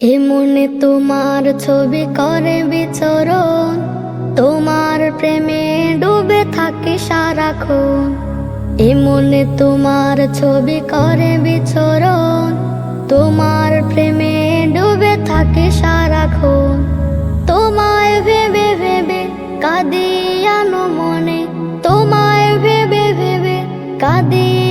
এ মনে তোমার ছবি করে বিচরণ। তোমার প্রেমে ডুবে থাকে সারাক্ষণ। এ মনে তোমার ছবি করে বিচরণ। তোমার প্রেমে ডুবে থাকে সারাক্ষণ। তোমায় ভেবে ভেবে কাঁদিয়ানো মনে। তোমায় ভেবে ভেবে কাঁদিয়ানো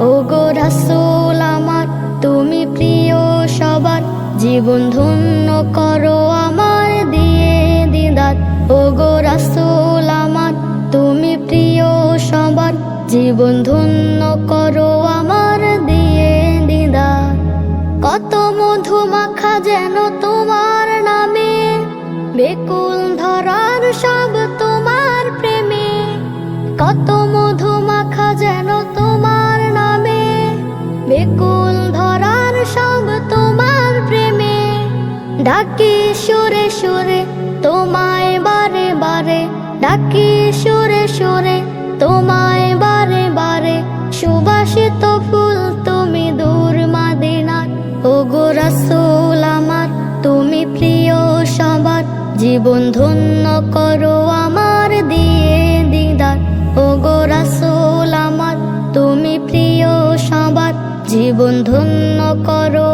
ও গো রাসূল আমার, তুমি প্রিয় সবার, জীবন ধন্য করো আমার দিয়ে দিদার। ও গো রাসূল আমার, তুমি প্রিয় সবার, জীবন ধন্য করো আমার দিয়ে দিদার। কত মধু মাখা যেন তোমার নামে, বেকুল ধরার সব তোমার প্রেমে। কত বেকুল ধরার সব তোমার প্রেমে। ডাকি সুরে সুরে, তোমায় বারে বারে। ডাকি সুরে সুরে, তোমায় বারে বারে। সুবাসিত ফুল তুমি দূর মাদিনার। ও গো আমার, তুমি প্রিয় সবার। জীবন ধন্য করো ধন্য করো।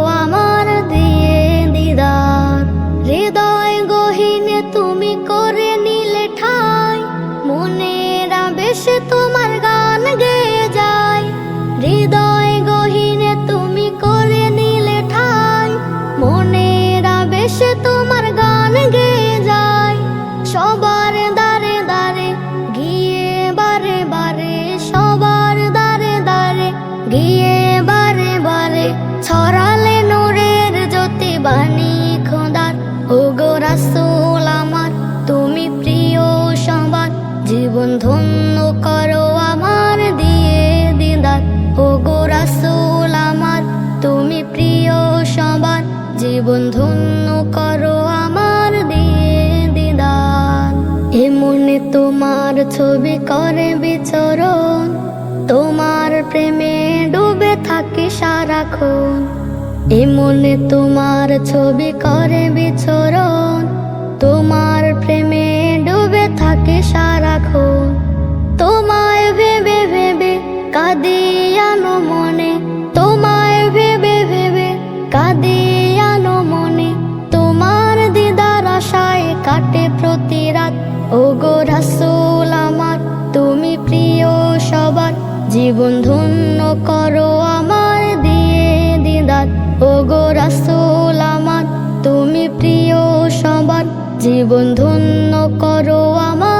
জীবন ধন্য করো আমার দিয়ে দিদার। ও গো রাসূল আমার, তুমি প্রিয় সবার। জীবন ধন্য করো আমার দিয়ে দিদার। এ মনে তোমার ছবি করে বিচরণ। তোমার প্রেমে ডুবে থাকি সারাক্ষণ। এ মনে তোমার ছবি করে বিচরণ। তোমার প্রেমে ডুবে থাকে সারাক্ষণ। কাঁদিয়ানো মনে, তোমায় ভেবে ভেবে কাঁদিয়ানো মনে। তোমার দিদার আশায় কাটে প্রতি রাত ও গো রাসূল আমার, তুমি প্রিয় সবার। জীবন ধন্য করো আমার দিয়ে দিদার। ও গো রাসূল আমার, তুমি প্রিয় সবার। জীবন ধন্য করো আমার